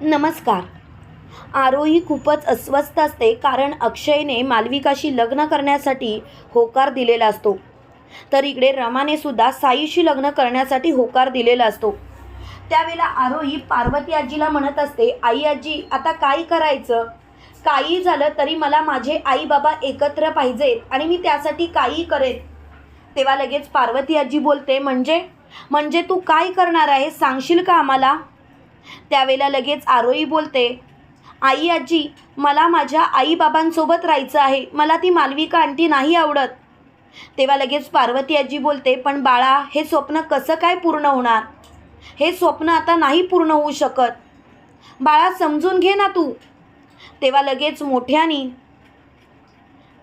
नमस्कार. आरोही खूपच अस्वस्थ असते कारण अक्षयने मालविकाशी लग्न करण्यासाठी होकार दिलेला असतो. तर इकडे रमाने सुद्धा साईशी लग्न करण्यासाठी होकार दिलेला असतो. त्यावेळेला आरोही पार्वती आजीला म्हणत असते आई आजी आता काय करायचं? काही झालं तरी मला माझे आई बाबा एकत्र पाहिजेत आणि मी त्यासाठी काही करेन. तेव्हा लगेच पार्वती आजी बोलते म्हणजे? म्हणजे तू काय करणार आहे? सांगशील का आम्हाला? त्यावेळेला लगेच आरोही बोलते आई आजी मला माझ्या आईबाबांसोबत राहायचं आहे. मला ती मालविका आंटी नाही आवडत. तेव्हा लगेच पार्वती आजी बोलते पण बाळा हे स्वप्न कसं काय पूर्ण होणार? हे स्वप्न आता नाही पूर्ण होऊ शकत. बाळा समजून घे ना तू. तेव्हा लगेच मोठ्यानी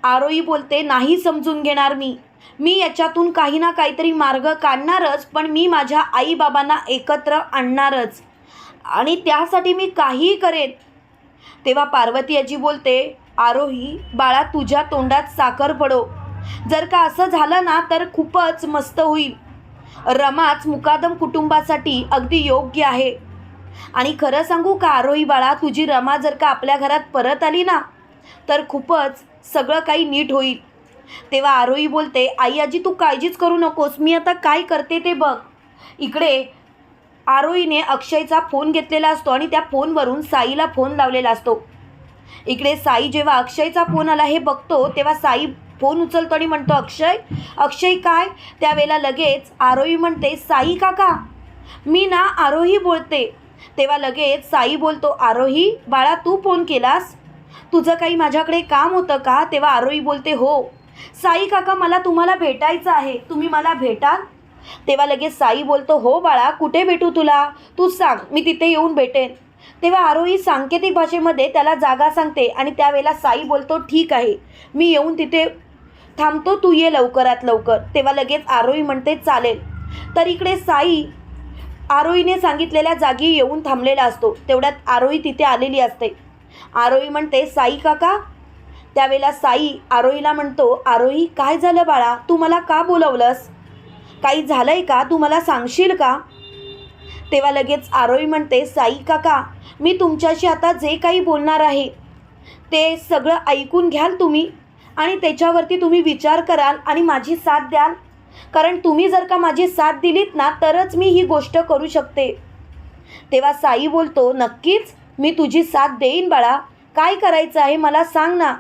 आरोही बोलते नाही समजून घेणार मी. मी याच्यातून काही ना काहीतरी मार्ग काढणारच पण मी माझ्या आईबाबांना एकत्र आणणारच. आणि त्यासाठी मी काहीही करेन. तेव्हा पार्वती आजी बोलते आरोही बाळा तुझ्या तोंडात साखर पडो. जर का असं झालं ना तर खूपच मस्त होईल. रमाच मुकादम कुटुंबासाठी अगदी योग्य आहे. आणि खरं सांगू का आरोही बाळा तुझी रमा जर का आपल्या घरात परत आली ना तर खूपच सगळं काही नीट होईल. तेव्हा आरोही बोलते आई आजी तू काळजीच करू नकोस. मी आता काय करते ते बघ. इकडे आरोहीने अक्षयचा फोन घेतलेला असतो आणि त्या फोनवरून साईला फोन लावलेला असतो. इकडे साई जेव्हा अक्षयचा फोन आला हे बघतो तेव्हा साई फोन उचलतो आणि म्हणतो अक्षय अक्षय काय? त्यावेळेला लगेच आरोही म्हणते साई काका मी ना आरोही बोलते. तेव्हा लगेच साई बोलतो आरोही बाळा तू फोन केलास? तुझं काही माझ्याकडे काम होतं का? तेव्हा आरोही बोलते हो. साई काका मला तुम्हाला भेटायचं आहे. तुम्ही मला भेटाल? तेव्हा लगेच साई बोलतो हो बाळा कुठे भेटू तुला? तू सांग मी तिथे येऊन भेटेन. तेव्हा आरोही सांकेतिक भाषेमध्ये त्याला जागा सांगते आणि त्यावेळेला साई बोलतो ठीक आहे मी येऊन तिथे थांबतो तू ये लवकरात लवकर. तेव्हा लगेच आरोही म्हणते चालेल. तर इकडे साई आरोहीने सांगितलेल्या जागी येऊन थांबलेला असतो. तेवढ्यात आरोही तिथे आलेली असते. आरोही म्हणते साई काका? त्यावेळेला साई आरोहीला म्हणतो आरोही काय झालं बाळा? तू मला का बोलवलंस? काही झालंय का? तू मला सांगशील का? तेव्हा लगेच आरोही म्हणते साई काका मी तुमच्याशी आता जे काही बोलणार आहे ते सगळं ऐकून घ्याल तुम्ही आणि त्याच्यावरती तुम्ही विचार कराल आणि माझी साथ द्याल. कारण तुम्ही जर का माझी साथ दिलीत ना तरच मी ही गोष्ट करू शकते. तेव्हा साई बोलतो नक्कीच मी तुझी साथ देईन बाळा. काय करायचं आहे मला सांग ना.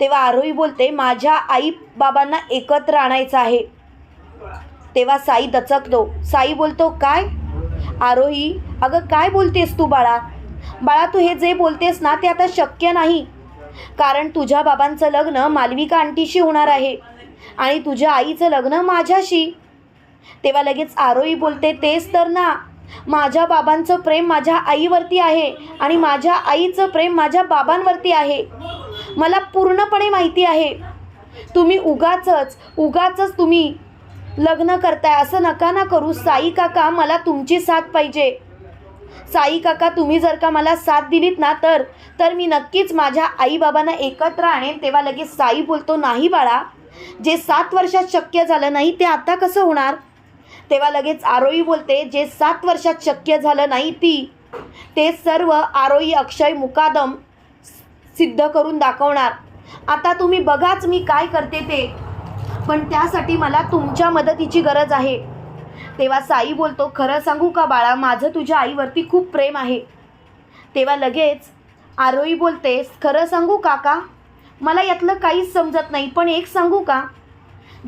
तेव्हा आरोही बोलते माझ्या आई बाबांना एकत्र आणायचं आहे. तेव्हा साई दचकतो. साई बोलतो काय? आरोही अगं काय बोलतेस तू बाळा? बाळा तू हे जे बोलतेस ना ते आता शक्य नाही. कारण तुझ्या बाबांचं लग्न मालविका आंटीशी होणार आहे आणि तुझ्या आईचं लग्न माझ्याशी. तेव्हा लगेच आरोही बोलते तेच तर ना. माझ्या बाबांचं प्रेम माझ्या आईवरती आहे आणि माझ्या आईचं प्रेम माझ्या बाबांवरती आहे. मला पूर्णपणे माहिती आहे. तुम्ही उगाचच उगाचच तुम्ही लग्न करताय असं नका ना करू. साई काका मला तुमची साथ पाहिजे. साई काका तुम्ही जर का मला साथ दिलीत ना तर तर मी नक्कीच माझ्या आईबाबांना एकत्र आणेन. तेव्हा लगेच साई बोलतो नाही बाळा जे सात वर्षात शक्य झालं नाही ते आता कसं होणार? तेव्हा लगेच आरोई बोलते जे सात वर्षात शक्य झालं नाही ती ते सर्व आरोई अक्षय मुकादम सिद्ध करून दाखवणार. आता तुम्ही बघाच मी काय करते ते. पण त्यासाठी मला तुमच्या मदतीची गरज आहे. तेव्हा साई बोलतो खरं सांगू का बाळा माझं तुझ्या आईवरती खूप प्रेम आहे. तेव्हा लगेच आरोई बोलते खरं सांगू काका मला यातलं काहीच समजत नाही पण एक सांगू का?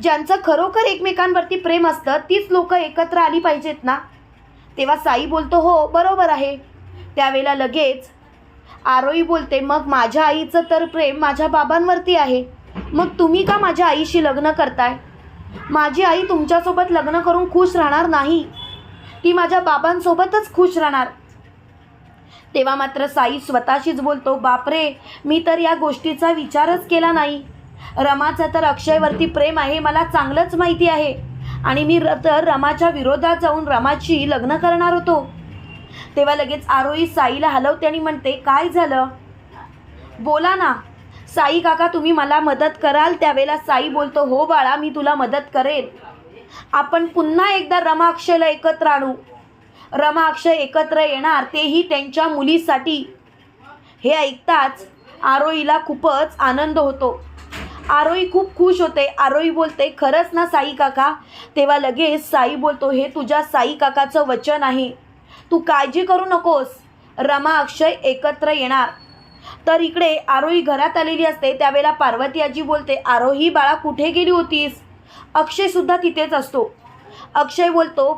ज्यांचं खरोखर एकमेकांवरती प्रेम असतं तीच लोक एकत्र आली पाहिजेत ना? तेव्हा साई बोलतो हो बरोबर आहे. त्यावेळेला लगेच आरोई बोलते मग माझ्या आईचं तर प्रेम माझ्या बाबांवरती आहे. मग तुम्ही का माझ्या आईशी लग्न करताय? माझी आई तुमच्यासोबत लग्न करून खुश राहणार नाही. ती माझ्या बाबांसोबतच खुश राहणार. तेव्हा मात्र साई स्वतःशीच बोलतो बापरे मी तर या गोष्टीचा विचारच केला नाही. रमाचं तर अक्षयवरती प्रेम आहे मला चांगलंच माहिती आहे. आणि मी र तर रमाच्या विरोधात जाऊन रमाची लग्न करणार होतो. तेव्हा लगेच आरोही साईला हलवते आणि म्हणते काय झालं? बोला ना साई काका तुम्ही मला मदत कराल त्यावेळेला साई बोलतो हो बाळा मी तुला मदत करेन. आपण पुन्हा एकदा रमाक्षला एकत्र आणू. रमाक्षय एकत्र येणार तेही त्यांच्या मुलीसाठी. हे ऐकताच आरोईला खूपच आनंद होतो. आरोई खूप खुश होते. आरोई बोलते खरंच ना साई काका? तेव्हा लगेच साई बोलतो हे तुझ्या साई काकाचं वचन आहे. तू काळजी करू नकोस. रमा अक्षय एकत्र येणार. तर इकडे आरोही घरात आलेली असते. त्यावेळेला पार्वती आजी बोलते आरोही बाळा कुठे गेली होतीस? अक्षयसुद्धा तिथेच असतो. अक्षय बोलतो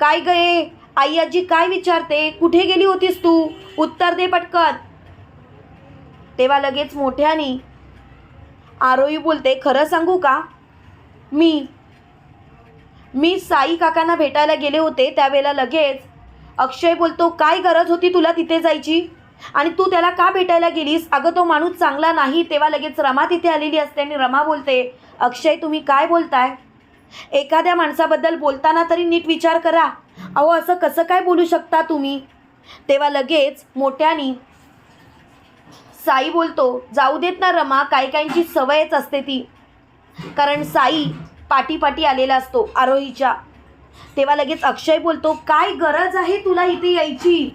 काय गये आई आजी काय विचारते? कुठे गेली होतीस तू? उत्तर दे पटकन. तेव्हा लगेच मोठ्यानी आरोही बोलते खरं सांगू का? मी मी साई काकांना भेटायला गेले होते. त्यावेळेला लगेच अक्षय बोलतो काय गरज होती तुला तिथे जायची? आणि तू त्याला का भेटायला गेलीस? अगं तो माणूस चांगला नाही. तेव्हा लगेच रमा तिथे आलेली असते आणि रमा बोलते अक्षय तुम्ही काय बोलताय? एखाद्या माणसाबद्दल बोलताना तरी नीट विचार करा. अहो असं कसं काय बोलू शकता तुम्ही? तेव्हा लगेच मोठ्यानी साई बोलतो जाऊ देत ना रमा काही काहींची सवयच असते ती. कारण साई पाठीपाठी आलेला असतो आरोहीच्या. तेव्हा लगेच अक्षय बोलतो काय गरज आहे तुला इथे यायची?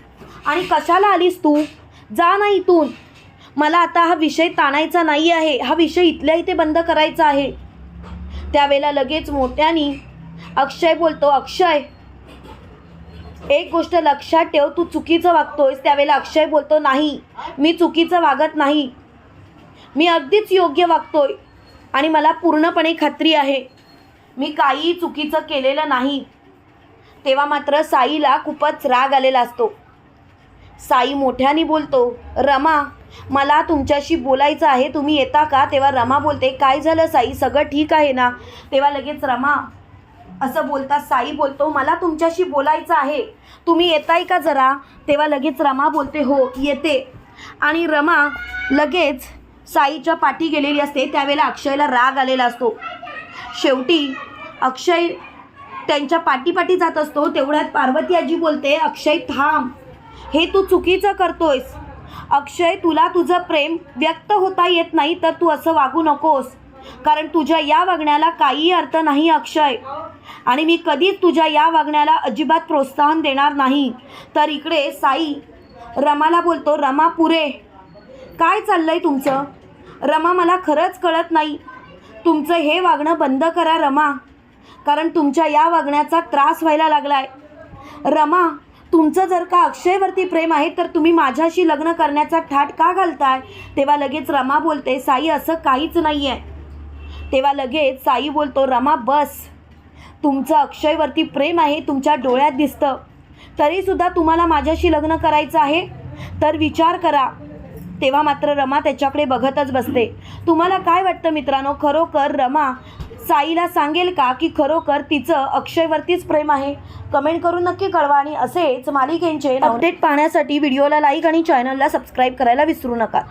आणि कशाला आलीस तू? जा ना इथून. मला आता हा विषय ताणायचा नाही आहे. हा विषय इथल्या इथे बंद करायचा आहे. त्यावेळेला लगेच मोठ्यानी अक्षय बोलतो अक्षय एक गोष्ट लक्षात ठेव तू चुकीचं वागतोयस. त्यावेळेला अक्षय बोलतो नाही मी चुकीचं वागत नाही. मी अगदीच योग्य वागतोय आणि मला पूर्णपणे खात्री आहे. मी काही चुकीचं केलेलं नाही. तेव्हा मात्र साईला खूपच राग आलेला असतो. साई मोठ्याने बोलतो रमा मला तुमच्याशी बोलायचं आहे तुम्ही येता का? तेव्हा रमा बोलते काय झालं साई? सगळं ठीक आहे ना? तेव्हा लगेच रमा असं बोलता साई बोलतो मला तुमच्याशी बोलायचं आहे. तुम्ही येताय का जरा? तेव्हा लगेच रमा बोलते हो येते. आणि रमा लगेच साईच्या पाठी गेलेली असते त्यावेळेला अक्षयला राग आलेला असतो. शेवटी अक्षय त्यांच्या पाठीपाठी जात असतो तेवढ्यात पार्वती आजी बोलते अक्षय थांब. हे तू चुकीचं करतोयस. अक्षय तुला तुझं प्रेम व्यक्त होता येत नाही तर तू असं वागू नकोस. कारण तुझ्या या वागण्याला काहीही अर्थ नाही अक्षय. आणि मी कधीच तुझ्या या वागण्याला अजिबात प्रोत्साहन देणार नाही. तर इकडे साई रमाला बोलतो रमा पुरे काय चाललंय तुमचं? रमा मला खरंच कळत नाही. तुमचं हे वागणं बंद करा रमा. कारण तुमच्या या वागण्याचा त्रास व्हायला लागलाय. रमा तुमचं जर का अक्षयवरती प्रेम आहे तर तुम्ही माझ्याशी लग्न करण्याचा ठाट का घालताय? तेव्हा लगेच रमा बोलते साई असं काहीच नाही आहे तेव्हा लगेच साई बोलतो रमा बस. तुमचं अक्षयवरती प्रेम आहे तुमच्या डोळ्यात दिसतं. तरीसुद्धा तुम्हाला माझ्याशी लग्न करायचं आहे? तर विचार करा. तेव्हा मात्र रमा त्याच्याकडे बघतच बसते. तुम्हाला काय वाटतं मित्रांनो? खरोखर रमा साईला सांगेल का की खरोखर तिचं अक्षयवरतीच प्रेम आहे? कमेंट करून नक्की कळवा आणि असेच मालिकेंचे अपडेट पाहण्यासाठी व्हिडिओला लाईक आणि चॅनलला सबस्क्राईब करायला विसरू नका.